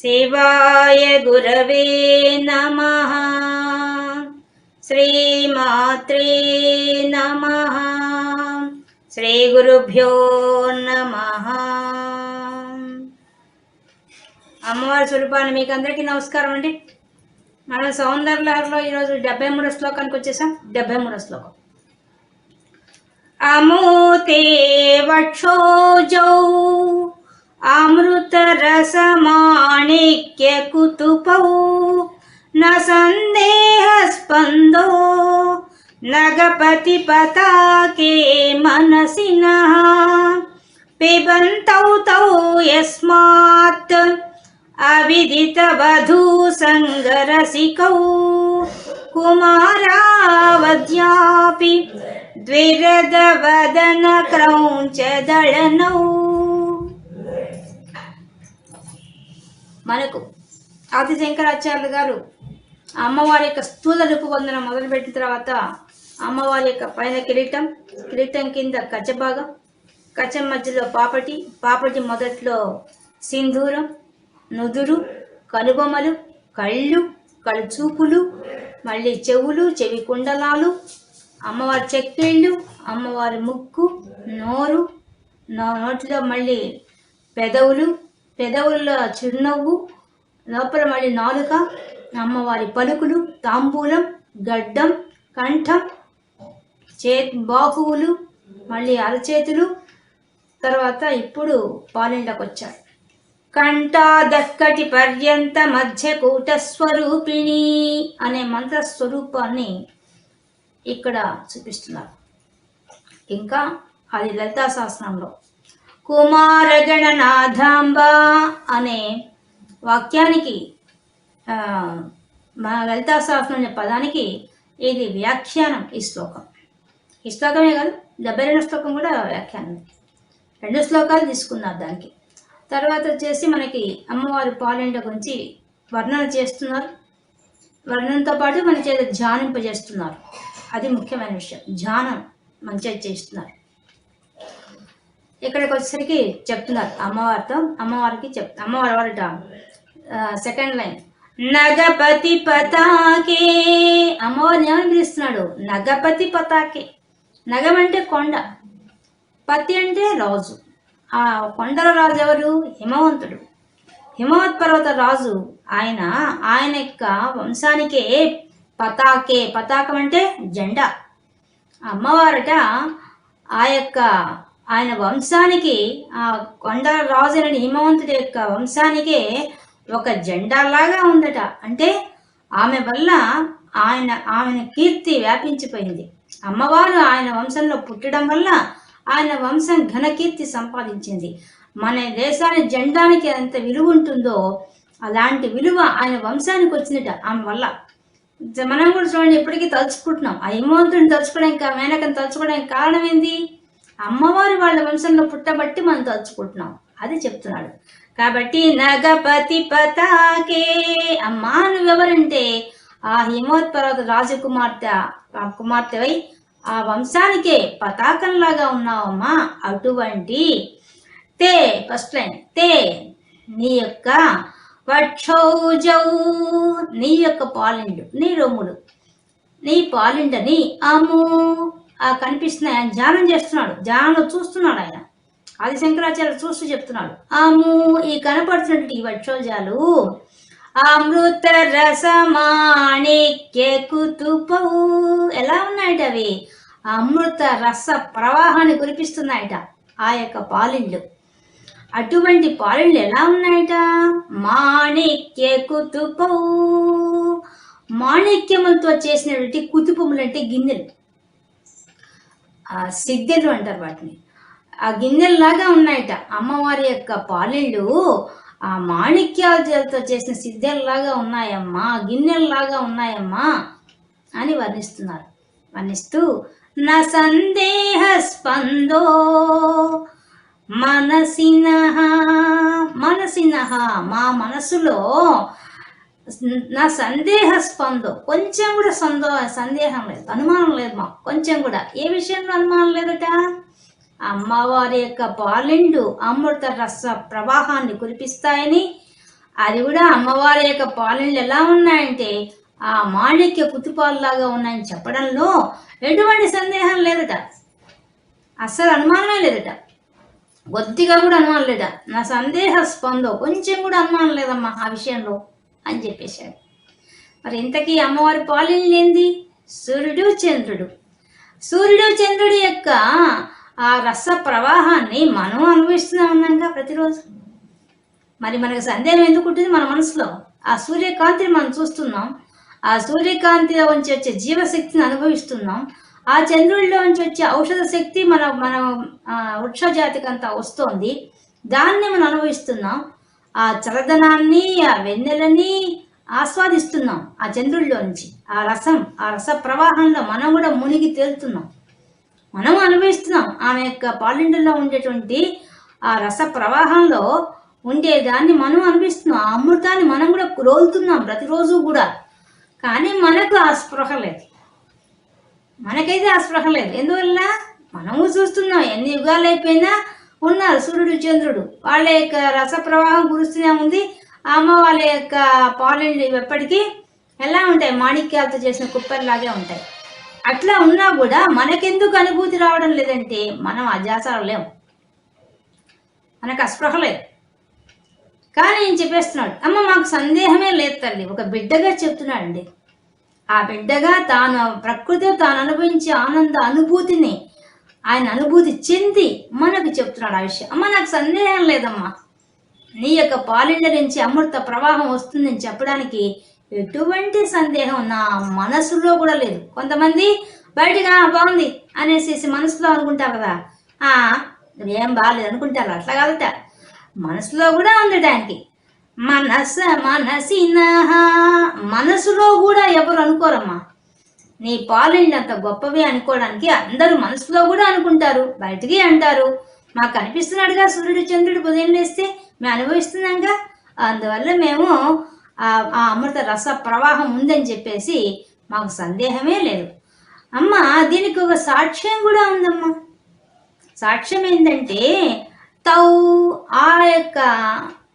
శివాయ గురవే నమ శ్రీమాత్రే నమ శ్రీ గురుభ్యో నమ అమ్మవారి స్వరూపాన్ని మీకు అందరికీ నమస్కారం అండి. మనం సౌందర్యలో ఈరోజు డెబ్బై మూడో శ్లోకానికి వచ్చేసాం. డెబ్బై మూడో శ్లోకం. అమూతే వక్షోజౌ अमृतरसमाणिक्यकुतुपौ न सन्देहस्पन्दो नगपतिपताके मनसि नः पिबन्तौ तौ यस्मात् अविदितवधूसङ्गरसिकौ कुमारावद्यापि द्विरदवदनक्रौञ्चदळनौ మనకు ఆది శంకరాచార్యులు గారు అమ్మవారి యొక్క స్థూల రూపబంధన మొదలుపెట్టిన తర్వాత అమ్మవారి యొక్క పైన కిరీటం కిరీటం కింద కచ్చభాగం కచ్చం మధ్యలో పాపటి పాపటి మొదట్లో సింధూరం నుదురు కనుబొమ్మలు కళ్ళు కళ్ళుచూపులు మళ్ళీ చెవులు చెవి కుండలాలు అమ్మవారి చెక్కిళ్ళు అమ్మవారి ముక్కు నోరు నో- నోటిలో మళ్ళీ పెదవులు పెదవుల్లో చిరునవ్వు లోపల మళ్ళీ నాలుక అమ్మవారి పలుకులు తాంబూలం గడ్డం కంఠం చే బాహువులు మళ్ళీ అరచేతులు. తర్వాత ఇప్పుడు పాలిండకు వచ్చాడు. కంఠాదక్కటి పర్యంత మధ్య కూట స్వరూపిణి అనే మంత్ర స్వరూపాన్ని ఇక్కడ చూపిస్తున్నారు. ఇంకా అది లలితా శాస్త్రంలో కుమారగణనాథాంబ అనే వాక్యానికి మన మా లలితా శాస్త్రం అనే పదానికి ఇది వ్యాఖ్యానం ఈ శ్లోకం. ఈ శ్లోకమే కాదు డెబ్బై రెండు శ్లోకం కూడా వ్యాఖ్యానం. రెండు శ్లోకాలు తీసుకున్నారు దానికి. తర్వాత వచ్చేసి మనకి అమ్మవారి పాలెండ గురించి వర్ణన చేస్తున్నారు. వర్ణనతో పాటు మన చేత ధ్యానింపజేస్తున్నారు. అది ముఖ్యమైన విషయం. ధ్యానం మంచిగా చేస్తున్నారు. ఇక్కడికి వచ్చేసరికి చెప్తున్నారు అమ్మవారితో అమ్మవారికి చెప్ అమ్మవారి వారట సెకండ్ లైన్ నగపతి పతాకే. అమ్మవారిని ఏమని పిలుస్తున్నాడు? నగపతి పతాకే. నగం అంటే కొండ. పతి అంటే రాజు. ఆ కొండల రాజు ఎవరు? హిమవంతుడు. హిమవత్ పర్వత రాజు ఆయన ఆయన యొక్క వంశానికే పతాకే. పతాకం అంటే జెండా. అమ్మవారట ఆ యొక్క ఆయన వంశానికి ఆ కొండల రాజు అయిన హిమవంతుడి యొక్క వంశానికే ఒక జెండాలాగా ఉందట. అంటే ఆమె వల్ల ఆయన ఆమెన కీర్తి వ్యాపించిపోయింది. అమ్మవారు ఆయన వంశంలో పుట్టడం వల్ల ఆయన వంశం ఘనకీర్తి సంపాదించింది. మన దేశాన్ని జెండానికి ఎంత విలువ ఉంటుందో అలాంటి విలువ ఆయన వంశానికి వచ్చిందట ఆమె వల్ల. మనం కూడా చూడండి ఎప్పటికీ తలుచుకుంటున్నాం. ఆ హిమవంతుడిని తలుచుకోవడానికి ఆ మేనకని తలుచుకోవడానికి కారణం ఏంది? అమ్మవారు వాళ్ళ వంశంలో పుట్టబట్టి మనం తలుచుకుంటున్నాం అది చెప్తున్నాడు. కాబట్టి నగపతి పతాకే అమ్మా నువ్వెవరంటే? ఆ హిమోత్పర్వత రాజకుమార్తె కుమార్తె కుమార్తెవై ఆ వంశానికే పతాకంలాగా ఉన్నావమ్మా అటువంటి తే ఫస్ట్ లైన్ తే నీ యొక్క వక్షౌజౌ నీ యొక్క పాలిండు నీ రొమ్ములు నీ పాలిండని అము కనిపిస్తున్నాయి. ఆయన ధ్యానం చేస్తున్నాడు. ధ్యానంలో చూస్తున్నాడు ఆయన. ఆది శంకరాచార్య చూస్తూ చెప్తున్నాడు. ఆము ఈ కనపడుతున్నటువంటి ఈ వక్షోజాలు అమృత రసమాణిక్య కుతుపౌ ఎలా ఉన్నాయట అవి? అమృత రస ప్రవాహాన్ని కురిపిస్తున్నాయట ఆ యొక్క పాలిండ్లు అటువంటి పాలిండ్లు ఎలా ఉన్నాయట? మాణికెకుతుపౌ మాణిక్యములతో చేసినటువంటి కుతుపములు అంటే గిన్నెలు. సిద్ధిలు అంటారు వాటిని. ఆ గిన్నెల్లాగా ఉన్నాయట. అమ్మవారి యొక్క పాలిళ్ళు ఆ మాణిక్యాలతో చేసిన సిద్ధల్లాగా ఉన్నాయమ్మా గిన్నెల్లాగా ఉన్నాయమ్మా అని వర్ణిస్తున్నారు. వర్ణిస్తూ నా సందేహ స్పందో మనసినహ మనసినహ మా మనసులో నా సందేహ స్పందం. కొంచెం కూడా సందో సందేహం లేదు. అనుమానం లేదు మా కొంచెం కూడా. ఏ విషయంలో అనుమానం లేదట? అమ్మవారి యొక్క బాలిండు అమృత రస ప్రవాహాన్ని కురిపిస్తాయని. అది కూడా అమ్మవారి యొక్క పాలనలు ఎలా ఉన్నాయంటే ఆ మాణిక్య కుతుపాల్లాగా ఉన్నాయని చెప్పడంలో ఎటువంటి సందేహం లేదట. అస్సలు అనుమానమే లేదట. కొద్దిగా కూడా అనుమానం లేట నా సందేహ స్పందో. కొంచెం కూడా అనుమానం లేదమ్మా ఆ విషయంలో. అని చెప్పేశాడు. మరి ఇంతకీ అమ్మవారి పాలనలు ఏంది? సూర్యుడు చంద్రుడు. సూర్యుడు చంద్రుడి యొక్క ఆ రస ప్రవాహాన్ని మనం అనుభవిస్తూనే ఉన్నాంగా ప్రతిరోజు. మరి మనకు సందేహం ఎందుకు ఉంటుంది మన మనసులో? ఆ సూర్యకాంతిని మనం చూస్తున్నాం. ఆ సూర్యకాంతిలో నుంచి వచ్చే జీవశక్తిని అనుభవిస్తున్నాం. ఆ చంద్రుడిలో నుంచి వచ్చే ఔషధ శక్తి మన మన వృక్షజాతికి వృక్ష జాతికి అంతా వస్తోంది. దాన్ని మనం అనుభవిస్తున్నాం. ఆ చల్లదనాన్ని ఆ వెన్నెలని ఆస్వాదిస్తున్నాం ఆ చంద్రుడిలో ఆ రసం ఆ రస ప్రవాహంలో మనం కూడా మునిగి తేలుతున్నాం. మనం అనుభవిస్తున్నాం ఆమె యొక్క పాలిండల్లో ఉండేటువంటి ఆ రస ప్రవాహంలో ఉండేదాన్ని మనం అనుభవిస్తున్నాం. ఆ అమృతాన్ని మనం కూడా రోలుతున్నాం ప్రతిరోజు కూడా. కానీ మనకు ఆ స్పృహ లేదు. మనకైతే ఆ స్పృహ లేదు. ఎందువల్ల? మనము చూస్తున్నాం ఎన్ని యుగాలు అయిపోయినా ఉన్నారు. సూర్యుడు చంద్రుడు. వాళ్ళ యొక్క రస ప్రవాహం కురుస్తూనే ఉంది. ఆ అమ్మ వాళ్ళ యొక్క పాలెండ్లు ఎప్పటికీ ఎలా ఉంటాయి? మాణిక్యాలతో చేసిన కుప్పర్లాగే ఉంటాయి. అట్లా ఉన్నా కూడా మనకెందుకు అనుభూతి రావడం లేదంటే మనం అజాసాలు లేము మనకు అస్పృహ లేదు. కానీ నేను చెప్పేస్తున్నాడు అమ్మ మాకు సందేహమే లేదు తల్లి. ఒక బిడ్డగా చెప్తున్నాడండి. ఆ బిడ్డగా తాను ప్రకృతి తాను అనుభవించే ఆనంద అనుభూతిని ఆయన అనుభూతి చెంది మనకు చెప్తున్నాడు ఆ విషయం. అమ్మ నాకు సందేహం లేదమ్మా. నీ యొక్క పాలిండ నుంచి అమృత ప్రవాహం వస్తుందని చెప్పడానికి ఎటువంటి సందేహం నా మనసులో కూడా లేదు. కొంతమంది బయటగా బాగుంది అనేసి మనసులో అనుకుంటారు కదా. "ఆ, ఏం బాగాలేదు అనుకుంటారు. అట్లా కాదట. మనసులో కూడా ఉంది దానికి. మనస మనసిన మనసులో కూడా ఎవరు అనుకోరమ్మా. నీ పాలు అంత గొప్పవి అనుకోవడానికి అందరూ మనసులో కూడా అనుకుంటారు. బయటికి అంటారు. మాకు కనిపిస్తున్నాడుగా సూర్యుడు చంద్రుడు ఉదయం లేస్తే మేము అనుభవిస్తున్నాంగా. అందువల్ల మేము ఆ ఆ అమృత రస ప్రవాహం ఉందని చెప్పేసి మాకు సందేహమే లేదు. అమ్మ దీనికి ఒక సాక్ష్యం కూడా ఉందమ్మా. సాక్ష్యం ఏంటంటే తౌ ఆ యొక్క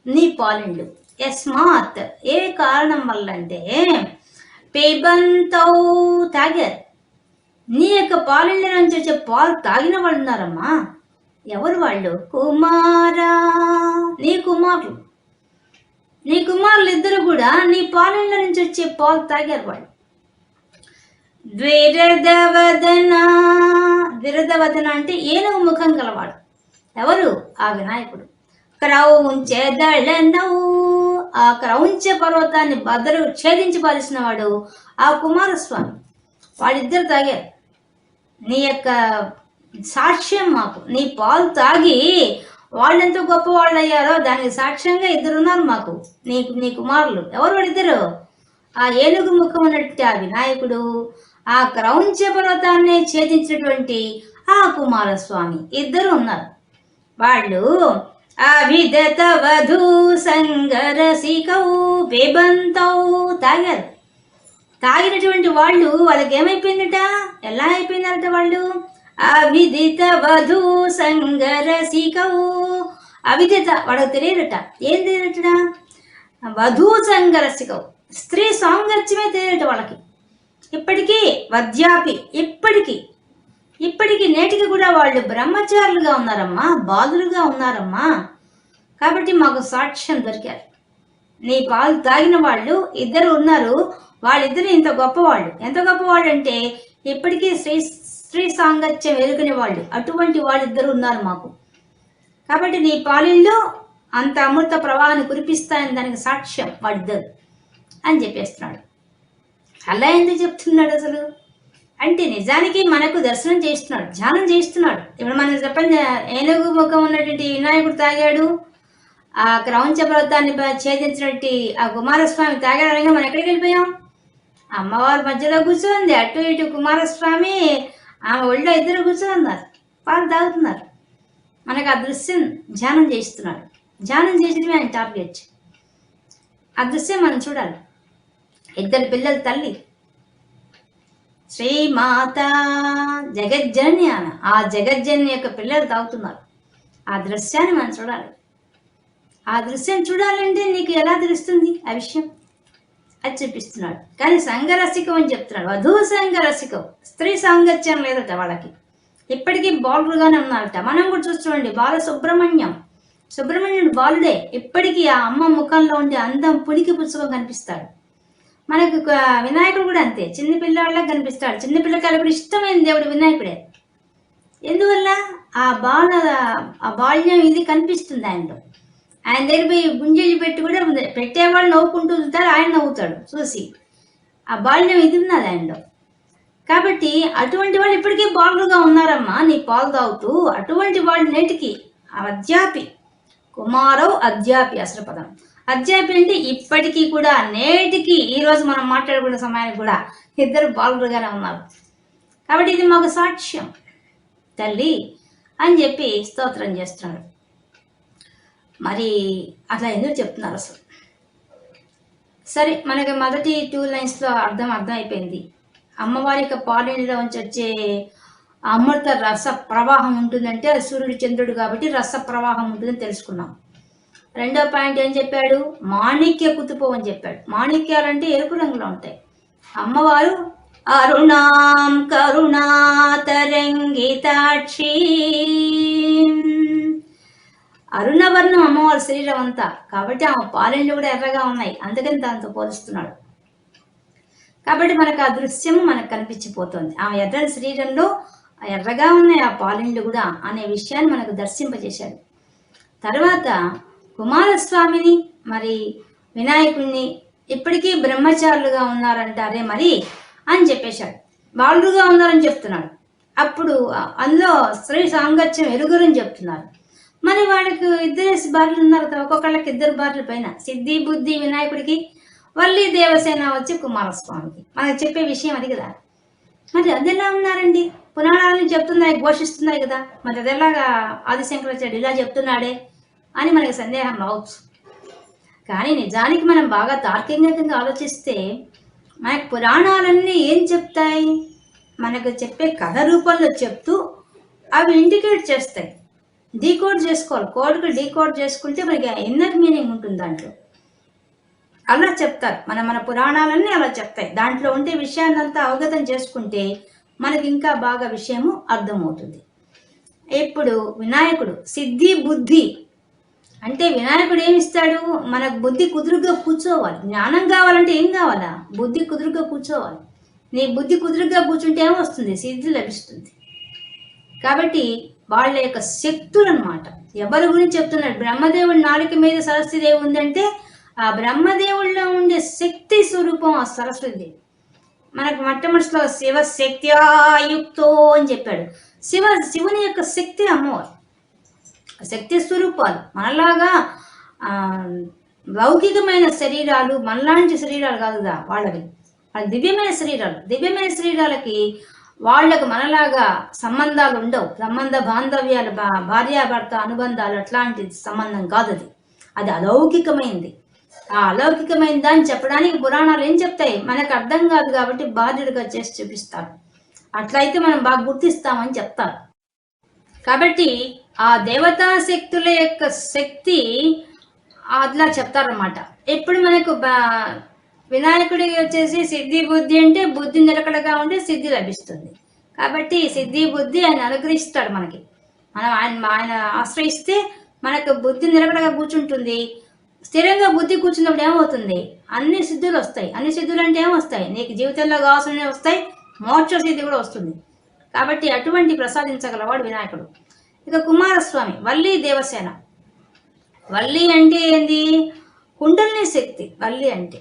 నీ పాలిండు. యస్మాత్. ఏ కారణం వల్ల అంటే పేబంతౌ తాగారు. నీ యొక్క పాలిండ నుంచి వచ్చే పాలు తాగిన వాళ్ళు ఉన్నారమ్మా. ఎవరు వాళ్ళు? కుమారా. నీ కుమారులు. నీ కుమారులు ఇద్దరు కూడా నీ పాలిండ నుంచి వచ్చే పాలు తాగారు వాళ్ళు. ద్విరదవదన ద్విరదవదన అంటే ఏనుగు ముఖం గలవాడు. ఎవరు? ఆ వినాయకుడు. క్రౌంచెదళనౌ. ఆ క్రౌంచ పర్వతాన్ని బద్దలు ఛేదించి వాడు ఆ కుమారస్వామి. వాళ్ళిద్దరు తాగారు నీ యొక్క సాక్ష్యం మాకు. నీ పాలు తాగి వాళ్ళెంత గొప్ప వాళ్ళు అయ్యారో దానికి సాక్ష్యంగా ఇద్దరున్నారు మాకు. నీ నీ కుమారులు. ఎవరు వాళ్ళిద్దరు? ఆ ఏనుగు ముఖం ఉన్నట్టు ఆ వినాయకుడు ఆ క్రౌంచ పర్వతాన్ని ఛేదించినటువంటి ఆ కుమారస్వామి. ఇద్దరు ఉన్నారు. వాళ్ళు అభిదత వధూ సంగరసికౌ పిబంతౌ తాగారు తాగినటువంటి వాళ్ళు వాళ్ళకి ఏమైపోయిందట ఎలా అయిపోయిందట వాళ్ళు? అవిదిత వధు సంగరసికౌ అవిదిత వాళ్ళకి తెలియదట. ఏం తెలియదట? వధూ సంగరసికౌ స్త్రీ సాంగత్యమే తెలియదట వాళ్ళకి. ఇప్పటికీ వద్యాపి ఇప్పటికీ ఇప్పటికీ నేటికి కూడా వాళ్ళు బ్రహ్మచారులుగా ఉన్నారమ్మా బాధులుగా ఉన్నారమ్మా. కాబట్టి మాకు సాక్ష్యం దొరికారు. నీ పాలు తాగిన వాళ్ళు ఇద్దరు ఉన్నారు. వాళ్ళిద్దరు ఇంత గొప్పవాళ్ళు. ఎంత గొప్పవాళ్ళు అంటే ఇప్పటికీ శ్రీ స్త్రీ సాంగత్యం ఎరుకునే వాళ్ళు. అటువంటి వాళ్ళిద్దరు ఉన్నారు మాకు. కాబట్టి నీ పాలిళ్ళు అంత అమృత ప్రవాహాన్ని కురిపిస్తాయని దానికి సాక్ష్యం వాళ్ళిద్దరు అని చెప్పేస్తున్నాడు. అలా ఎందుకు చెప్తున్నాడు అసలు? అంటే నిజానికి మనకు దర్శనం చేస్తున్నాడు ధ్యానం చేస్తున్నాడు ఇప్పుడు మనం చెప్పండి ఏనుగు ముఖం ఉన్నటువంటి వినాయకుడు తాగాడు. ఆ క్రౌంచ పర్వతాన్ని ఛేదించినట్టు ఆ కుమారస్వామి తాగడానికి మనం ఎక్కడికి వెళ్ళిపోయాం? అమ్మవారి మధ్యలో కూర్చోంది. అటు ఇటు కుమారస్వామి ఆమె ఒళ్ళో ఇద్దరు కూర్చోన్నారు. పాలు తాగుతున్నారు. మనకు ఆ దృశ్యం ధ్యానం చేస్తున్నారు ధ్యానం చేసేది ఆయన టార్గెట్ ఆ దృశ్యం మనం చూడాలి. ఇద్దరు పిల్లల తల్లి. శ్రీమాత జగజ్జన్య ఆమె ఆ జగజ్జన్య యొక్క పిల్లలు తాగుతున్నారు. ఆ దృశ్యాన్ని మనం చూడాలి. ఆ దృశ్యం చూడాలంటే నీకు ఎలా తెలుస్తుంది ఆ విషయం? అది చూపిస్తున్నాడు. కానీ సంఘరసికం అని చెప్తున్నాడు. వధూ సంఘరసికం స్త్రీ సాంగత్యం లేదట వాళ్ళకి. ఇప్పటికీ బాలుడుగానే ఉన్నారట మనం కూడా చూస్తుండండి బాల సుబ్రహ్మణ్యం సుబ్రహ్మణ్యుడు బాలుడే. ఇప్పటికీ ఆ అమ్మ ముఖంలో ఉండే అందం పులికి పుచ్చుకొని కనిపిస్తాడు. మనకు ఒక వినాయకుడు కూడా అంతే. చిన్న పిల్లవాళ్ళకి కనిపిస్తాడు. చిన్న పిల్లకాయలు కూడా ఇష్టమైన దేవుడు వినాయకుడే. ఎందువల్ల? ఆ బాల ఆ బాల్యం ఇది కనిపిస్తుంది ఆయనలో. ఆయన దగ్గర పోయి గుంజేజి పెట్టి కూడా పెట్టేవాళ్ళు నవ్వుకుంటూ ఉంటారు ఆయన నవ్వుతాడు చూసి. ఆ బాల్యం ఇది ఉన్నది ఆయనలో కాబట్టి అటువంటి వాళ్ళు ఇప్పటికీ బాలుగా ఉన్నారమ్మా నీ పాలు తాగుతూ. అటువంటి వాళ్ళు నేటికి అద్యాపి కుమారవ్ అధ్యాపి అసలు పదం. అధ్యాపి అంటే ఇప్పటికీ కూడా నేటికి ఈరోజు మనం మాట్లాడుకునే సమయానికి కూడా ఇద్దరు బాలుగానే ఉన్నారు. కాబట్టి ఇది మాకు సాక్ష్యం. తల్లి అని చెప్పి స్తోత్రం చేస్తున్నాడు. మరి అట్లా ఎందుకు చెప్తున్నారు అసలు? సరే మనకి మొదటి టూ లైన్స్లో అర్థం అర్థం అయిపోయింది అమ్మవారి యొక్క పాలనలో ఉంచి వచ్చే అమృత రస ప్రవాహం ఉంటుందంటే అది సూర్యుడు చంద్రుడు కాబట్టి రస ప్రవాహం ఉంటుందని తెలుసుకున్నాం. రెండో పాయింట్ ఏం చెప్పాడు? మాణిక్య కుతుపం అని చెప్పాడు. మాణిక్యాలు అంటే ఎరుపు రంగులో ఉంటాయి. అమ్మవారు అరుణాం కరుణాతరంగితాక్షి. అరుణవర్ణం అమ్మవారి శరీరం అంతా. కాబట్టి ఆమె పాలెండ్లు కూడా ఎర్రగా ఉన్నాయి. అందుకని దాంతో పోలుస్తున్నాడు. కాబట్టి మనకు ఆ దృశ్యము మనకు కనిపించిపోతుంది. ఆమె ఎర్రని శరీరంలో ఎర్రగా ఉన్నాయి ఆ పాలెండ్లు కూడా అనే విషయాన్ని మనకు దర్శింపజేశాడు. తర్వాత కుమారస్వామిని మరి వినాయకుడిని ఇప్పటికీ బ్రహ్మచారులుగా ఉన్నారంటారే మరి అని చెప్పేశాడు. బాలుడుగా ఉన్నారని చెప్తున్నాడు. అప్పుడు అందులో స్త్రీ సాంగత్యం ఎరుగురని చెప్తున్నారు. మరి వాడికి ఇద్దరు బార్లు ఉన్నారు కదా ఒక్కొక్కళ్ళకి ఇద్దరు బార్లు పైన. సిద్ధి బుద్ధి వినాయకుడికి వల్లి దేవసేన వచ్చి కుమారస్వామికి. మనకు చెప్పే విషయం అది కదా. మరి అది ఎలా ఉన్నారండి? పురాణాలను చెప్తున్నాయి ఘోషిస్తున్నాయి కదా. మరి అది ఎలాగా ఆదిశంకరాచార్యుడు ఇలా చెప్తున్నాడే అని మనకి సందేహం రావచ్చు. కానీ నిజానికి మనం బాగా తార్కికంగా ఆలోచిస్తే మనకు పురాణాలన్నీ ఏం చెప్తాయి? మనకు చెప్పే కథ రూపంలో చెప్తూ అవి ఇండికేట్ చేస్తాయి. డీకోడ్ చేసుకోవాలి. కోడ్కి డీకోడ్ చేసుకుంటే మనకి ఇన్నర్ మీనింగ్ ఉంటుంది దాంట్లో. అలా చెప్తారు. మన మన పురాణాలన్నీ అలా చెప్తాయి. దాంట్లో ఉండే విషయాన్ని అంతా అవగతం చేసుకుంటే మనకి ఇంకా బాగా విషయము అర్థమవుతుంది. ఇప్పుడు వినాయకుడు సిద్ధి బుద్ధి. అంటే వినాయకుడు ఏమిస్తాడు మనకు బుద్ధి కుదురుగా కూర్చోవాలి. జ్ఞానం కావాలంటే ఏం కావాలా? బుద్ధి కుదురుగా కూర్చోవాలి. నీ బుద్ధి కుదురుగా కూర్చుంటే ఏమొస్తుంది? సిద్ధి లభిస్తుంది. కాబట్టి వాళ్ళ యొక్క శక్తులు అనమాట ఎవరి గురించి చెప్తున్నాడు బ్రహ్మదేవుడి నాలుక మీద సరస్వతిదేవి ఉందంటే ఆ బ్రహ్మదేవుడిలో ఉండే శక్తి స్వరూపం ఆ సరస్వతిదేవి మనకు మొట్టమొదటిలో శివ శక్త్యాయుక్తో అని చెప్పాడు. శివ శివుని యొక్క శక్తి అమ్మవారు. శక్తి స్వరూపాలు. మనలాగా ఆ, లౌకికమైన శరీరాలు మనలాంటి శరీరాలు కాదుగా వాళ్ళవి. వాళ్ళ దివ్యమైన శరీరాలు. దివ్యమైన శరీరాలకి వాళ్ళకు మనలాగా సంబంధాలు ఉండవు సంబంధ బాంధవ్యాలు బా భార్యాభర్త అనుబంధాలు అట్లాంటి సంబంధం కాదు అది. అది అలౌకికమైంది. ఆ అలౌకికమైన దాన్ని చెప్పడానికి పురాణాలు ఏం చెప్తాయి? మనకు అర్థం కాదు కాబట్టి బాధ్యుడిగా చేసి చూపిస్తారు. అట్లయితే మనం బాగా గుర్తిస్తామని చెప్తారు. కాబట్టి ఆ దేవతా శక్తుల యొక్క శక్తి అట్లా చెప్తారన్నమాట. ఎప్పుడు మనకు బా- వినాయకుడికి వచ్చేసి సిద్ధి బుద్ధి అంటే బుద్ధి నిలకడగా ఉంటే సిద్ధి లభిస్తుంది. కాబట్టి సిద్ధి బుద్ధి ఆయన అనుగ్రహిస్తాడు మనకి. మనం ఆయన ఆయన ఆశ్రయిస్తే మనకు బుద్ధి నిలకడగా కూర్చుంటుంది. స్థిరంగా బుద్ధి కూర్చున్నప్పుడు ఏమవుతుంది? అన్ని సిద్ధులు వస్తాయి. అన్ని సిద్ధులు అంటే ఏమొస్తాయి? నీకు జీవితంలో కావాల్సినవి వస్తాయి. మోక్ష సిద్ధి కూడా వస్తుంది. కాబట్టి అటువంటి ప్రసాదించగలవాడు వినాయకుడు. ఇక కుమారస్వామి వల్లి దేవసేన. వల్లి అంటే ఏంది? కుండలిని శక్తి. వల్లి అంటే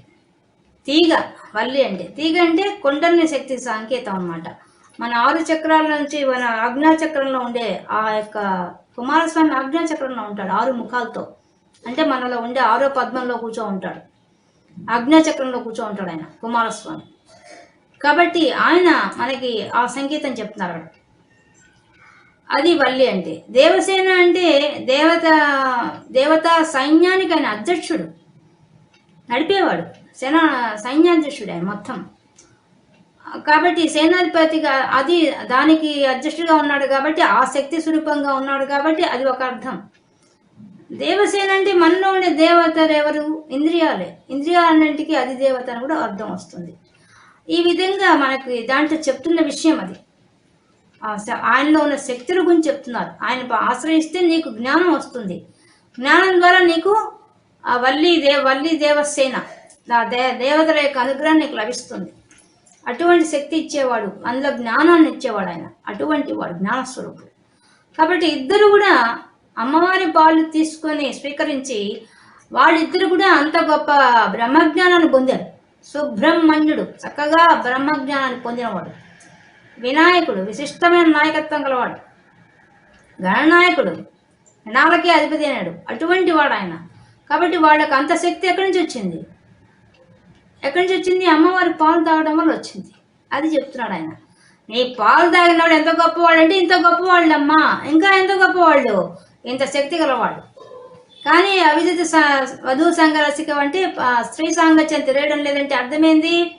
తీగ వల్లి అంటే తీగ అంటే కుండలిని శక్తి సంకేతం అనమాట మన ఆరు చక్రాల నుంచి మన ఆజ్ఞా చక్రంలో ఉండే ఆ యొక్క కుమారస్వామి ఆజ్ఞా చక్రంలో ఉంటాడు ఆరు ముఖాలతో. అంటే మనలో ఉండే ఆరో పద్మంలో కూర్చో ఉంటాడు. ఆజ్ఞా చక్రంలో కూర్చో ఉంటాడు ఆయన కుమారస్వామి. కాబట్టి ఆయన మనకి ఆ సంగీతం చెప్తున్నారు. అది వల్లి అంటే దేవసేన అంటే దేవత దేవతా సైన్యానికి ఆయన అధ్యక్షుడు నడిపేవాడు. సేనా సైన్యాధ్యక్షుడే మొత్తం. కాబట్టి సేనాధిపతిగా అది దానికి అధ్యక్షుడిగా ఉన్నాడు కాబట్టి ఆ శక్తి స్వరూపంగా ఉన్నాడు కాబట్టి అది ఒక అర్థం. దేవసేన అంటే మనలో ఉండే దేవతలు ఎవరు? ఇంద్రియాలే. ఇంద్రియాలన్నింటికి అది దేవత అని కూడా అర్థం వస్తుంది. ఈ విధంగా మనకి దాంట్లో చెప్తున్న విషయం అది. ఆయనలో ఉన్న శక్తుల గురించి చెప్తున్నారు. ఆయన ఆశ్రయిస్తే నీకు జ్ఞానం వస్తుంది. జ్ఞానం ద్వారా నీకు ఆ వల్లి దే వల్లి దేవసేన నా దే దేవతల యొక్క అనుగ్రహం నీకు లభిస్తుంది. అటువంటి శక్తి ఇచ్చేవాడు అందులో జ్ఞానాన్ని ఇచ్చేవాడు ఆయన. అటువంటి వాడు జ్ఞానస్వరూపుడు. కాబట్టి ఇద్దరు కూడా అమ్మవారి పాలు తీసుకొని స్వీకరించి వాళ్ళిద్దరు కూడా అంత గొప్ప బ్రహ్మజ్ఞానాన్ని పొందారు. సుబ్రహ్మణ్యుడు చక్కగా బ్రహ్మజ్ఞానాన్ని పొందినవాడు. వినాయకుడు విశిష్టమైన నాయకత్వం గలవాడు. గణనాయకుడు గణాలకే అధిపతి అయినాడు. అటువంటి వాడు ఆయన. కాబట్టి వాళ్ళకి అంత శక్తి ఎక్కడి నుంచి వచ్చింది? ఎక్కడి నుంచి వచ్చింది? అమ్మవారి పాలు తాగడం వల్ల వచ్చింది. అది చెప్తున్నాడు ఆయన. నీ పాలు తాగినవాడు ఎంత గొప్పవాడు అంటే ఇంత గొప్పవాళ్ళమ్మా. ఇంకా ఎంత గొప్పవాళ్ళు? ఇంత శక్తి గలవాళ్ళు. కానీ అవిజిత వధువు సంఘరసిక అంటే స్త్రీ సాంగత్యం తెలియడం లేదంటే అర్థమైంది?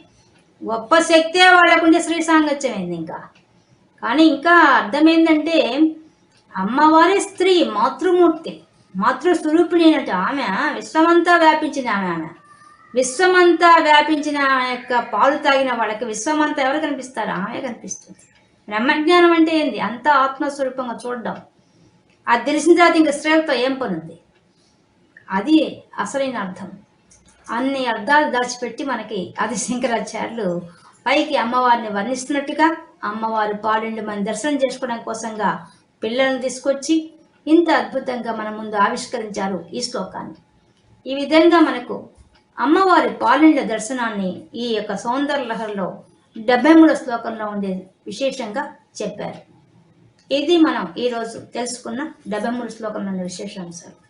గొప్ప శక్తే వాళ్ళకుంటే స్త్రీ సాంగత్యం అయింది ఇంకా? కానీ ఇంకా అర్థమైందంటే అమ్మవారి స్త్రీ మాతృమూర్తి మాతృస్వరూపిణి అయినట్టు ఆమె విశ్వమంతా వ్యాపించింది ఆమె ఆమె. విశ్వమంతా వ్యాపించిన ఆ యొక్క పాలు తాగిన వాళ్ళకి విశ్వమంతా ఎవరు కనిపిస్తారు? ఆమె కనిపిస్తుంది. బ్రహ్మజ్ఞానం అంటే ఏంది? అంతా ఆత్మస్వరూపంగా చూడడం. అది తెలిసిన తర్వాత ఇంకా శ్రేయతో ఏం పనుంది? అది అసలైన అర్థం. అన్ని అర్థాలు దాచిపెట్టి మనకి అది శంకరాచార్యులు పైకి అమ్మవారిని వర్ణిస్తున్నట్టుగా అమ్మవారు పాడిండి మన దర్శనం చేసుకోవడం కోసంగా పిల్లల్ని తీసుకొచ్చి ఇంత అద్భుతంగా మన ముందు ఆవిష్కరించారు ఈ శ్లోకాన్ని. ఈ విధంగా మనకు అమ్మవారి పాలిండ దర్శనాన్ని ఈ యొక్క సౌందర్య లహరిలో డెబ్బై మూడో శ్లోకంలో ఉండే విశేషంగా చెప్పారు. ఇది మనం ఈరోజు తెలుసుకున్న డెబ్బై మూడు శ్లోకంలో ఉన్న విశేషాంశాలు